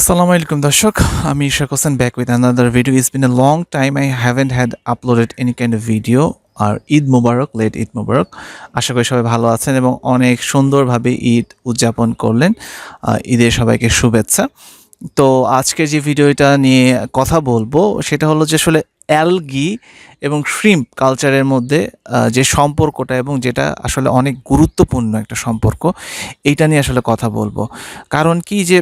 Assalamu আলাইকুম দর্শক, আমি Ishak Hossain back with another video it's been a long time I haven't had uploaded any kind of video R Eid Mubarak late Eid মুবারক। আশা করি সবাই ভালো আছেন এবং অনেক সুন্দরভাবে ঈদ উদযাপন করলেন। ঈদের সবাইকে শুভেচ্ছা। তো আজকে যে ভিডিওটা নিয়ে কথা বলব, সেটা হলো যে আসলে অ্যালগি এবং শ্রিম্প কালচারের মধ্যে যে সম্পর্কটা এবং যেটা আসলে অনেক গুরুত্বপূর্ণ একটা সম্পর্ক, এইটা নিয়ে আসলে কথা বলব। কারণ কি যে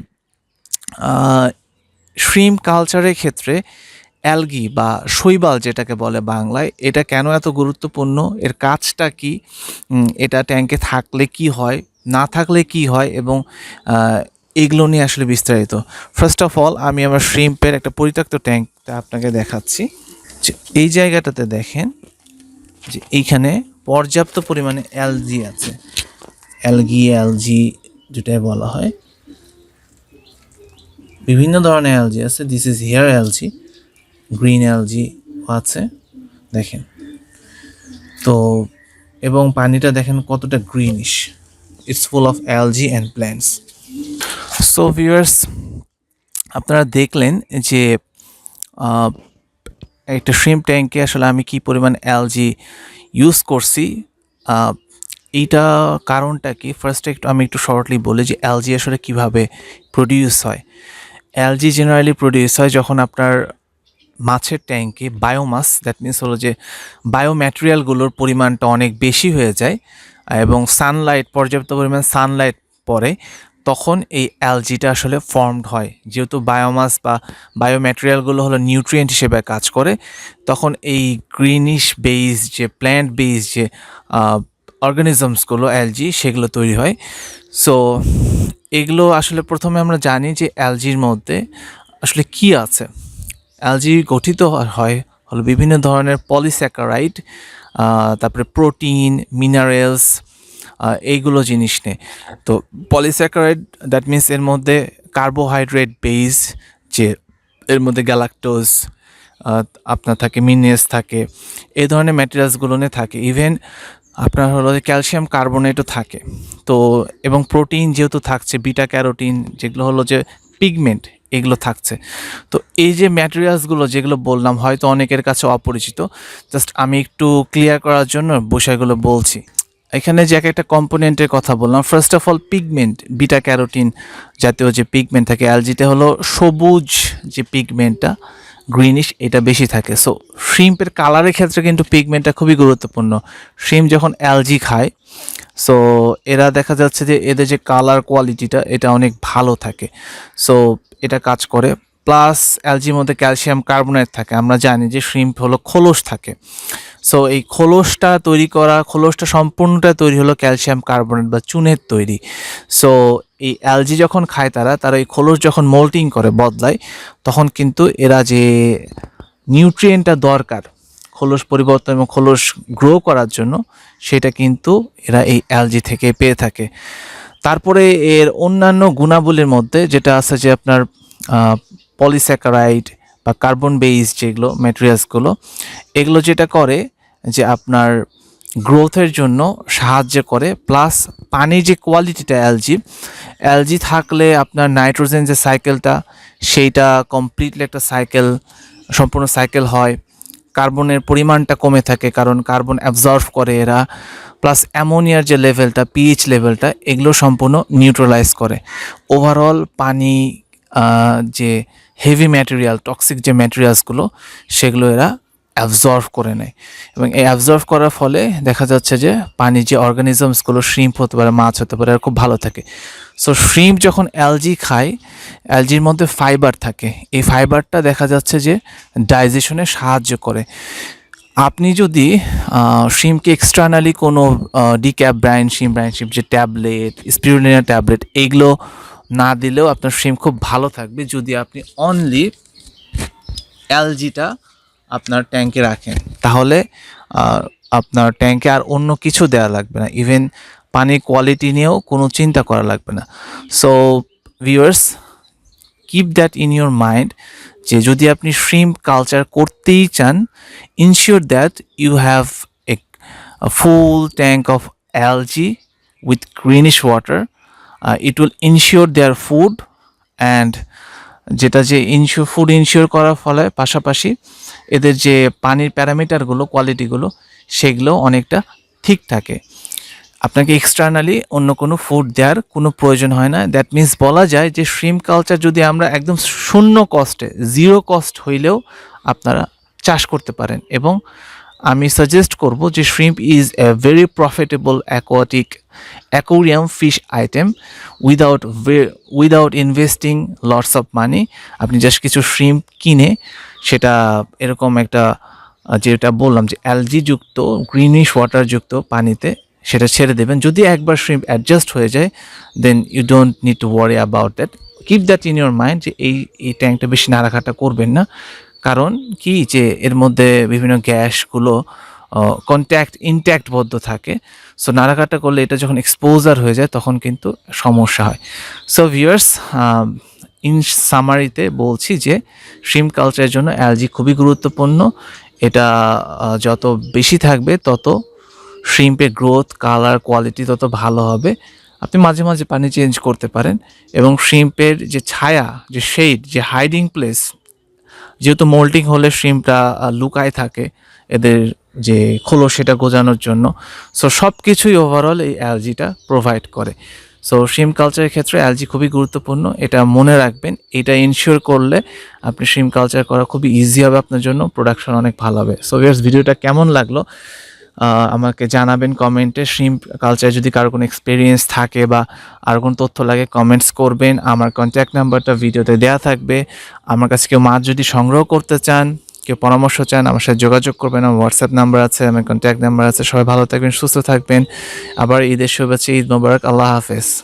শ্রিম কালচারের ক্ষেত্রে অ্যালগি বা শৈবাল যেটাকে বলে বাংলায়, এটা কেন এত গুরুত্বপূর্ণ? এর কাজটা কি? এটা ট্যাঙ্কে থাকলে কি হয়? না থাকলে কি হয়? এবং এগুলো নিয়ে আসলে বিস্তারিত। ফার্স্ট অফ অল আমি আমার শ্রিম্পের একটা পরিত্যক্ত ট্যাঙ্কটা আপনাকে দেখাচ্ছি। এই জায়গাটাতে দেখেন যে এইখানে পর্যাপ্ত পরিমাণে অ্যালজি আছে। অ্যালগি অ্যালজি যেটাই বলা হয়। বিভিন্ন ধরনের অ্যালজি আছে this is hair algae green algae আছে, দেখেন। তো, এবং পানিটা দেখেন কতটা greenish it's full of algae and plants so viewers আপনারা দেখলেন যে একটা শ্রিম ট্যাঙ্কে আসলে আমি কি পরিমাণ অ্যালজি ইউজ করছি। এইটা কারণটা কি? ফার্স্ট একটু আমি একটু শর্টলি বলি যে অ্যালজি আসলে কীভাবে প্রডিউস হয়। অ্যালজি জেনারেলি প্রডিউস হয় যখন আপনার মাছের ট্যাঙ্কে বায়োমাস দ্যাট মিনস হলো যে বায়োম্যাটেরিয়ালগুলোর পরিমাণটা অনেক বেশি হয়ে যায় এবং সানলাইট পর্যাপ্ত পরিমাণ সানলাইট পড়ে তখন এই অ্যালজিটা আসলে ফর্মড হয়। যেহেতু বায়োমাস বা বায়োম্যাটেরিয়ালগুলো হলো নিউট্রিয়েন্ট হিসেবে কাজ করে, তখন এই গ্রিনিশ বেইজ যে প্ল্যান্ট বেইজ যে অর্গানিজমসগুলো অ্যালজি সেগুলো তৈরি হয়। সো এগুলো আসলে প্রথমে আমরা জানি যে অ্যালজির মধ্যে আসলে কি আছে। অ্যালজি গঠিত হয় হলো বিভিন্ন ধরনের পলিস্যাকারাইড তারপরে প্রোটিন, মিনারেলস এইগুলো জিনিস নিয়ে। তো পলিস্যাকারাইড, দ্যাট মিন্স এর মধ্যে কার্বোহাইড্রেট বেস, যে এর মধ্যে গ্যালাক্টোজ আপনার থাকে, মিনারেলস থাকে এই ধরনের ম্যাটেরিয়ালসগুলো নিয়ে থাকে। ইভেন আপনার হলো ক্যালসিয়াম কার্বনেটও থাকে। তো, এবং প্রোটিন যেহেতু থাকছে, বিটা ক্যারোটিন, যেগুলো হলো যে পিগমেন্ট, এগুলো থাকছে। তো, এই যে ম্যাটেরিয়ালসগুলো যেগুলো বললাম, হয়তো অনেকের কাছে অপরিচিত, জাস্ট আমি একটু ক্লিয়ার করার জন্য বিষয়গুলো বলছি। এখানে যে এক একটা কম্পোনেন্টের কথা বললাম first of all pigment beta carotene জাতীয় যে পিগমেন্ট থাকে অ্যালজিতে হলো সবুজ যে পিগমেন্টটা গ্রিনিশ এটা বেশি থাকে। সো শ্রিম্পের কালারের ক্ষেত্রে কিন্তু পিগমেন্টটা খুবই গুরুত্বপূর্ণ। শ্রিম্প যখন অ্যালজি খায় সো এরা দেখা যাচ্ছে যে এদের যে কালার কোয়ালিটিটা এটা অনেক ভালো থাকে। সো এটা কাজ করে। প্লাস অ্যালজির মধ্যে ক্যালসিয়াম কার্বনেট থাকে। আমরা জানি যে শ্রিম্প হলো খোলস থাকে। সো এই খোলসটা তৈরি করা, খোলসটা সম্পূর্ণটা তৈরি হলো ক্যালসিয়াম কার্বনেট বা চুনের তৈরি। সো এই অ্যালজি যখন খায় তারা তারা এই খোলস যখন মোল্টিং করে, বদলায়, তখন কিন্তু এরা যে নিউট্রিয়েন্টটা দরকার, খোলস পরিবর্তন এবং খোলস গ্রো করার জন্য, সেটা কিন্তু এরা এই অ্যালজি থেকে পেয়ে থাকে। তারপরে এর অন্যান্য গুণাবলীর মধ্যে যেটা আছে যে আপনার পলিস্যাকারাইড বা কার্বন বেইস যেগুলো ম্যাটেরিয়ালসগুলো এগুলো যেটা করে যে আপনার গ্রোথের জন্য সাহায্য করে প্লাস পানির যে কোয়ালিটিটা অ্যালজি অ্যালজি থাকলে আপনার নাইট্রোজেন যে সাইকেলটা সেইটা কমপ্লিটলি একটা সাইকেল সম্পূর্ণ সাইকেল হয়। কার্বনের পরিমাণটা কমে থাকে কারণ কার্বন অ্যাবজর্ভ করে এরা। প্লাস অ্যামোনিয়ার যে লেভেলটা পিএইচ লেভেলটা এগুলো সম্পূর্ণ নিউট্রালাইজ করে। ওভারঅল পানি যে হেভি ম্যাটেরিয়াল টক্সিক যে ম্যাটেরিয়ালসগুলো সেগুলো এরা অ্যাবজর্ভ করে নেয়। এবং এই অ্যাবজর্ভ করার ফলে দেখা যাচ্ছে যে পানির যে অর্গানিজমসগুলো শ্রিম্প হতে পারে, মাছ হতে পারে খুব ভালো থাকে। সো শ্রিম্প যখন অ্যালজি খায় অ্যালজির মধ্যে ফাইবার থাকে। এই ফাইবারটা দেখা যাচ্ছে যে ডাইজেশনে সাহায্য করে। আপনি যদি শিমকে এক্সটার্নালি কোনো ডিক্যাপ ব্রাইন শিম ব্রাইন শিম যে ট্যাবলেট স্পিরুলিনা ট্যাবলেট এইগুলো না দিলেও আপনার শিম খুব ভালো থাকবে যদি আপনি অনলি অ্যালজিটা আপনার ট্যাঙ্কে রাখেন। তাহলে আপনার ট্যাঙ্কে আর অন্য কিছু দেওয়া লাগবে না। ইভেন পানির কোয়ালিটি নিয়েও কোনো চিন্তা করা লাগবে না। So viewers keep that in your mind যে যদি আপনি শ্রিম্প কালচার করতেই চান ensure that you have a full tank of algae with greenish water it will ensure their food and যেটা যে ইনশিওর ফুড ইনশিওর করার ফলে পাশাপাশি এদের যে পানির প্যারামিটারগুলো কোয়ালিটিগুলো সেগুলো অনেকটা ঠিক থাকে। আপনাকে এক্সটার্নালি অন্য কোনো ফুড দেওয়ার কোনো প্রয়োজন হয় না। দ্যাট মিন্স বলা যায় যে শ্রিম কালচার যদি আমরা একদম শূন্য কস্টে জিরো কস্ট হইলেও আপনারা চাষ করতে পারেন এবং আমি সাজেস্ট করব যে shrimp is a very profitable aquatic aquarium fish item without without investing lots of money আপনি জাস্ট কিছু শ্রিম্প কিনে সেটা এরকম একটা যেটা বললাম যে অ্যালজি যুক্ত গ্রিনিশ ওয়াটার যুক্ত পানিতে সেটা ছেড়ে দেবেন। যদি একবার শ্রিম্প অ্যাডজাস্ট হয়ে যায় then you don't need to worry about that keep that in your mind যে এই এই ট্যাঙ্কটা বেশি নাড়াঘাটা করবেন না। কারণ কি যে এর মধ্যে বিভিন্ন গ্যাসগুলো কন্ট্যাক্ট ইনট্যাক্টবদ্ধ থাকে। সো নাড়াঘাটা করলে এটা যখন এক্সপোজার হয়ে যায়, তখন কিন্তু সমস্যা হয়। সো ভিউয়ার্স ইন সামারিতে বলছি যে শ্রিম কালচারের জন্য অ্যালজি খুবই গুরুত্বপূর্ণ। এটা যত বেশি থাকবে, তত শ্রিম্পের গ্রোথ কালার কোয়ালিটি তত ভালো হবে। আপনি মাঝে মাঝে পানি চেঞ্জ করতে পারেন। এবং শ্রিম্পের যে ছায়া, যে শেড যে হাইডিং প্লেস যেহেতু মোল্টিং হলে শ্রিমটা লুকায় থাকে এদের যে খোলো সেটা গোজানোর জন্য। সো সব কিছুই ওভারঅল এই অ্যালজিটা প্রোভাইড করে। সো শ্রিম কালচারের ক্ষেত্রে অ্যালজি খুবই গুরুত্বপূর্ণ, এটা মনে রাখবেন। এটা ইনশিওর করলে আপনি শ্রিম কালচার করা খুবই ইজি হবে, আপনার জন্য প্রোডাকশন অনেক ভালো হবে। সো ভিডিওটা কেমন লাগল? আমাকে জানাবেন কমেন্টে। শ্রিম কালচার যদি কারও কোনো এক্সপিরিয়েন্স থাকে বা আর কোনো তথ্য লাগে কমেন্টস করবেন। আমার কন্ট্যাক্ট নাম্বারটা ভিডিওতে দেওয়া থাকবে। আমার কাছে কেউ মাছ যদি সংগ্রহ করতে চান, কেউ পরামর্শ চান, আমার সাথে যোগাযোগ করবেন। আমার হোয়াটসঅ্যাপ নাম্বার আছে, আমার কন্ট্যাক্ট নাম্বার আছে। সবাই ভালো থাকবেন, সুস্থ থাকবেন। আবার ঈদের শুভেচ্ছা, ঈদ মোবারক। আল্লাহ হাফেজ।